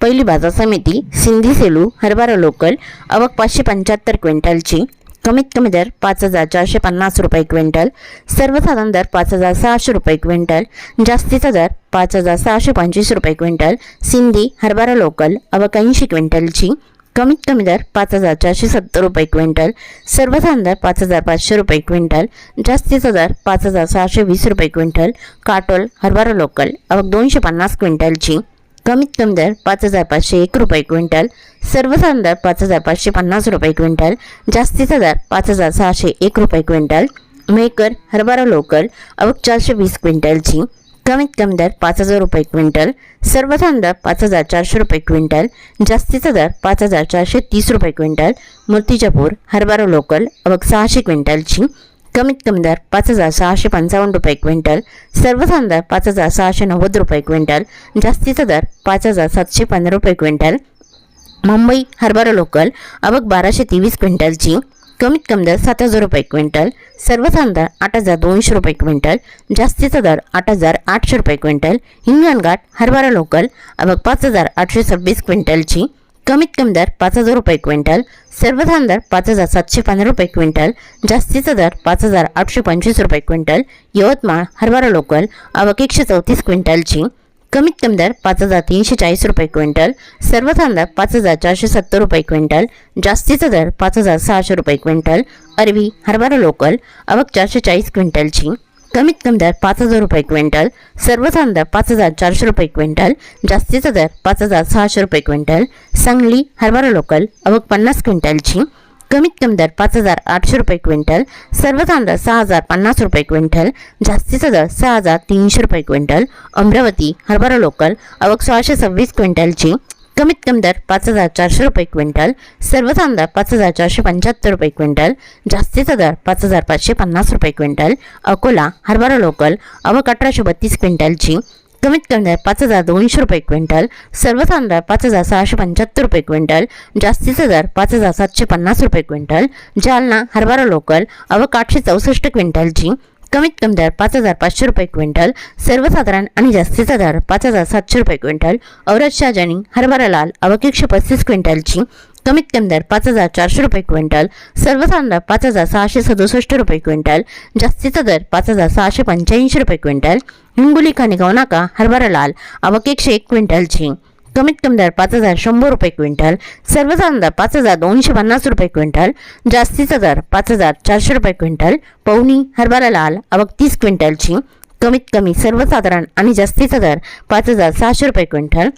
पहिली बाजार समिती सिंधी सेलू हरभरा लोकल अवक पाचशे पंच्याहत्तर क्विंटलची कमीत कमी दर पाच हजार चारशे पन्नास रुपये क्विंटल सर्वसाधारण दर पाच हजार सहाशे रुपये क्विंटल जास्तीचा दर पाच हजार सहाशे पंचवीस रुपये क्विंटल सिंधी हरभरा लोकल अवक ऐंशी क्विंटलची कमीत कमी दर पाच हजार चारशे सत्तर रुपये क्विंटल सर्वसाधारण दर पाच हजार पाचशे रुपये क्विंटल जास्तीचा दर पाच हजार सहाशे वीस रुपये क्विंटल काटोल हरभरा लोकल अवक दोनशे पन्नास क्विंटलची. कमीत कमी दर पाच हजार पाचशे एक रुपये क्विंटल सर्वसाधारण दर पाच हजार पाचशे पन्नास रुपये क्विंटल जास्तीचा दर पाच हजार सहाशे एक रुपये क्विंटल मेकर हरभरा लोकल अवक चारशे वीस क्विंटलची कमीत कमी दर पाच हजार रुपये क्विंटल सर्वसाधारण दर पाच हजार चारशे रुपये क्विंटल जास्तीचा दर पाच हजार चारशे तीस रुपये क्विंटल मूर्तिजापूर हरभरा लोकल अवक सहाशे क्विंटलची कमीत कमी दर पाच हजार सहाशे पंचावन्न रुपये क्विंटल सर्वसाधारण दर पाच हजार सहाशे नव्वद रुपये क्विंटल जास्तीचा दर पाच हजार सातशे पंधरा रुपये क्विंटल. मुंबई हरभरा लोकल आवक बाराशे तेवीस क्विंटलची कमीत कमी दर सात हजार रुपये क्विंटल सर्वसाधारण दर आठ हजार दोनशे रुपये क्विंटल जास्तीचा दर आठ हजार आठशे रुपये क्विंटल. हिंगणघाट हरभरा लोकल आवक पाच हजार आठशे सव्वीस क्विंटलची कमीत कमी दर पाच हजार रुपये क्विंटल. सर्वधान दर पाच हजार सातशे पंधरा रुपये क्विंटल जास्तीचा दर पाच हजार आठशे पंचवीस रुपये क्विंटल यवतमाळ हरभरा लोकल आवक एकशे चौतीस क्विंटलची कमीत कमी दर पाच हजार तीनशे चाळीस रुपये क्विंटल सर्वधान दर पाच हजार चारशे सत्तर रुपये क्विंटल जास्तीचा दर पाच हजार सहाशे रुपये क्विंटल अरबी हरभरा लोकल आवक चारशे चाळीस क्विंटलची. कमीत कमी दर पाच हजार रुपये क्विंटल सर्वसाधारण दर पाच हजार चारशे रुपये क्विंटल जास्तीचा दर पाच हजार सहाशे रुपये क्विंटल सांगली हरभरा लोकल अवघ पन्नास क्विंटलची कमीत कमी दर पाच हजार आठशे रुपये क्विंटल सर्वसाधारण दर सहा हजार पन्नास रुपये क्विंटल जास्तीचा दर सहा हजार तीनशे रुपये क्विंटल अमरावती हरभरा लोकल अवघ सोळाशे सव्वीस क्विंटलची कमीत कमी दर पाच हजार चारशे रुपये क्विंटल सर्व दर पाच हजार चारशे पंच्याहत्तर रुपये क्विंटल जास्तीचा दर पाच हजार पाचशे पन्नास रुपये क्विंटल अकोला हरभरा लोकल अवक अठराशे बत्तीस क्विंटलची कमीत कमी दर पाच हजार दोनशे रुपये क्विंटल सर्व दर पाच हजार सहाशे पंच्याहत्तर रुपये क्विंटल जास्तीचा दर पाच हजार सातशे पन्नास रुपये क्विंटल जालना हरभरा लोकल अवक आठशे चौसष्ट क्विंटलची कमीत कमी दर पाच हजार पाचशे रुपये क्विंटल सर्वसाधारण आणि जास्तीचा दर पाच हजार सातशे रुपये क्विंटल औरत शाहजनी हरभरा लाल आवक एकशे पस्तीस क्विंटलची कमीत कमी दर पाच हजार चारशे रुपये क्विंटल सर्वसाधारण पाच हजार सहाशे सदुसष्ट रुपये क्विंटल जास्तीचा दर पाच हजार सहाशे पंच्याऐंशी रुपये क्विंटल हिंगोली खाणेगाव नाका हरभरा लाल आवक एकशे एक क्विंटलची कमीत कमी दर पाच हजार शंभर रुपये क्विंटल सर्वसाधारण दर पाच हजार दोनशे पन्नास रुपये क्विंटल जास्तीचा दर पाच हजार चारशे रुपये क्विंटल पवनी हरभरा लाल आवक तीस क्विंटलची कमीत कमी सर्वसाधारण आणि जास्तीचा दर पाच हजार सहाशे रुपये क्विंटल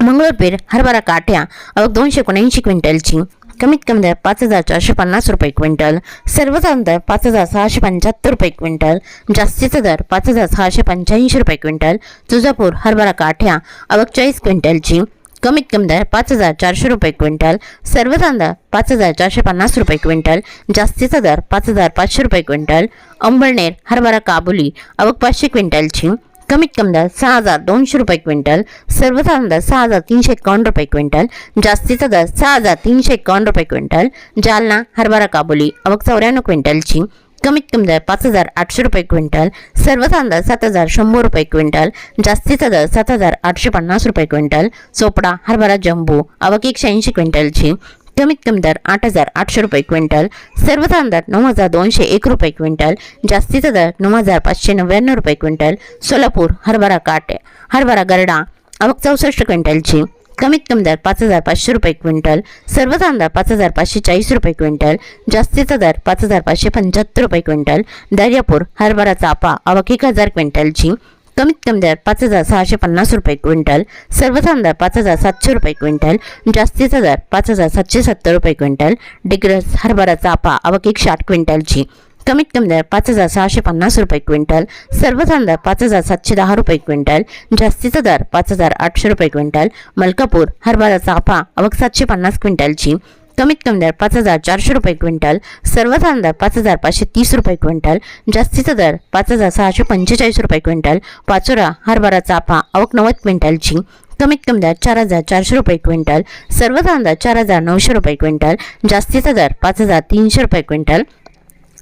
मंगळपीर हरभरा काठ्या आवक दोनशे एकोणऐंशी क्विंटलची कमीत कमी दर पाच हजार चारशे पन्नास रुपये क्विंटल. सर्वसाधारण दर पाच हजार सहाशे पंच्याहत्तर रुपये क्विंटल. जास्तीचा दर पाच हजार सहाशे पंच्याऐंशी रुपये क्विंटल. तुळजापूर हरभरा काठ्या अवक चाळीस क्विंटलची कमीत कमी दर पाच हजार चारशे रुपये क्विंटल. सर्वसाधारण दर पाच हजार चारशे पन्नास रुपये क्विंटल. जास्तीचा दर पाच हजार पाचशे रुपये क्विंटल. अंबळनेर हरभरा काबुली अवक पाचशे क्विंटलची कमीत कमी दर सहा हजार दोनशे रुपये क्विंटल सर्वसाधारण दर सहा हजार तीनशे एकावन्न रुपये क्विंटल जास्तीचा दर सहा हजार तीनशे एकावन्न रुपये क्विंटल जालना हरभरा काबुली अवक चौऱ्याण्णव क्विंटलची कमीत कमी दर पाच हजार आठशे रुपये क्विंटल सर्वसाधारण दर सात हजार शंभर रुपये क्विंटल जास्तीचा दर सात हजार आठशे पन्नास रुपये क्विंटल चोपडा हरभरा जम्बू अवक एकशे ऐंशी क्विंटलची कमीत कमी दर आठ हजार आठशे रुपये क्विंटल सर्वसाधारण दर नऊ हजार दोनशे एक रुपये क्विंटल जास्तीचा दर नऊ हजार पाचशे नव्याण्णव रुपये क्विंटल सोलापूर हरभरा काटे हरभरा गरडा आवक चौसष्ट क्विंटलची कमीत कमी दर पाच हजार पाचशे रुपये क्विंटल सर्वसाधारण दर पाच हजार पाचशे चाळीस रुपये क्विंटल जास्तीचा दर पाच हजार पाचशे पंच्याहत्तर रुपये क्विंटल दर्यापूर हरभरा चापा आवक एक हजार क्विंटलची कमीत कमी दर पाच हजार सहाशे पन्नास रुपये क्विंटल सर्वसाधारण दर पाच हजार सातशे रुपये क्विंटल जास्तीचा दर पाच हजार सातशे सत्तर रुपये क्विंटल डिग्रस हरभरा चाफा आवक एकशे आठ क्विंटलची. कमीत कमी दर पाच हजार सहाशे पन्नास रुपये क्विंटल सर्वसाधारण दर पाच हजार सातशे दहा रुपये क्विंटल जास्तीचा दर पाच हजार आठशे रुपये क्विंटल मलकापूर हरभरा चाफा आवक सातशे पन्नास क्विंटलची. कमीत कमी दर पाच हजार चारशे रुपये क्विंटल सर्वसाधारण दर पाच हजार पाचशे तीस रुपये क्विंटल जास्तीचा दर पाच हजार सहाशे पंचेचाळीस रुपये क्विंटल पाचोरा हरभरा चाफा अवक नव्वद क्विंटलची कमीत कमी दर चार हजार चारशे रुपये क्विंटल सर्वसाधारण दर चार हजार नऊशे रुपये क्विंटल जास्तीचा दर पाच हजार तीनशे रुपये क्विंटल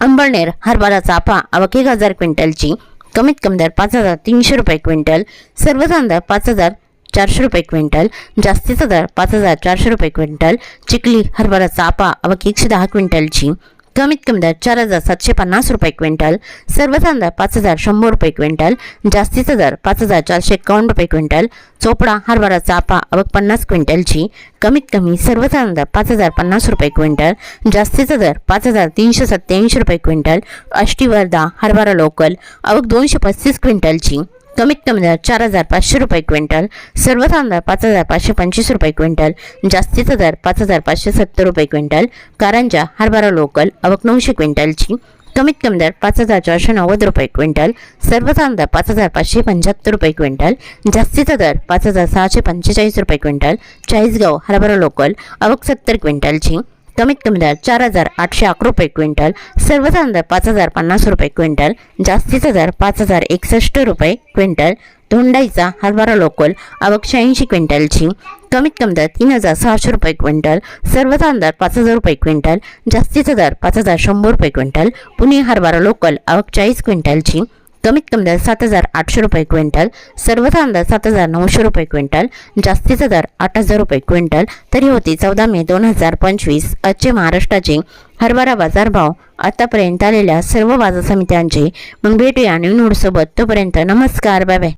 अंबळनेर हरभरा चाफा आवक एक हजार क्विंटलची कमीत कमी दर पाच हजार तीनशे रुपये क्विंटल सर्वसाधारण दर पाच हजार चारशे रुपये क्विंटल जास्तीचा दर पाच हजार चारशे रुपये क्विंटल चिखली हरभरा चापा अवक एकशे दहा क्विंटलची. कमीत कमी दर चार हजार सातशे पन्नास रुपये क्विंटल सर्वसाधारण दर पाच हजार शंभर रुपये क्विंटल जास्तीचा दर पाच हजार चारशे एकावन्न रुपये क्विंटल चोपडा हरभरा चापा अवक पन्नास क्विंटलची. कमीत कमी सर्वसाधारण दर पाच हजार पन्नास रुपये क्विंटल जास्तीचा दर पाच हजार तीनशे सत्त्याऐंशी रुपये क्विंटल अष्टीवर्धा हरभरा लोकल अवक दोनशे पस्तीस क्विंटलची. कमीत कमी दर चार हजार पाचशे रुपये क्विंटल सर्वसाधारण दर पाच हजार पाचशे पंचवीस रुपये क्विंटल जास्तीचा दर पाच हजार पाचशे सत्तर रुपये क्विंटल कारंजा हरभरा लोकल अवक नऊशे क्विंटलची कमीत कमी दर पाच हजार चारशे नव्वद रुपये क्विंटल सर्वसाधारण दर पाच हजार पाचशे पंच्याहत्तर रुपये क्विंटल जास्तीचा दर पाच हजार सहाशे पंचेचाळीस रुपये क्विंटल चाळीसगाव हरभरा लोकल अवक सत्तर क्विंटलची कमीत कमी दर चार हजार आठशे अकरा रुपये क्विंटल सर्वसाधारण दर पाच हजार पन्नास रुपये क्विंटल जास्तीचा दर पाच हजार एकसष्ट रुपये क्विंटल धोंडाईचा हरभरा लोकल आवक शहाऐंशी क्विंटलची कमीत कमी दर तीन हजार सहाशे रुपये क्विंटल सर्वसाधारण दर पाच हजार रुपये क्विंटल जास्तीचा दर पाच हजार शंभर रुपये क्विंटल पुणे हरभरा लोकल आवक चाळीस क्विंटलची कमीत कमी दर सात हजार आठशे रुपये क्विंटल सर्वसाधारण दर सात हजार नऊशे रुपये क्विंटल जास्तीचा दर आठ हजार रुपये क्विंटल तरी होती चौदा मे दोन हजार पंचवीस आजचे महाराष्ट्राचे हरभरा बाजारभाव आतापर्यंत आलेल्या सर्व बाजार समित्यांचे. मग भेटूया आणि सोबत तोपर्यंत नमस्कार बाय बाय.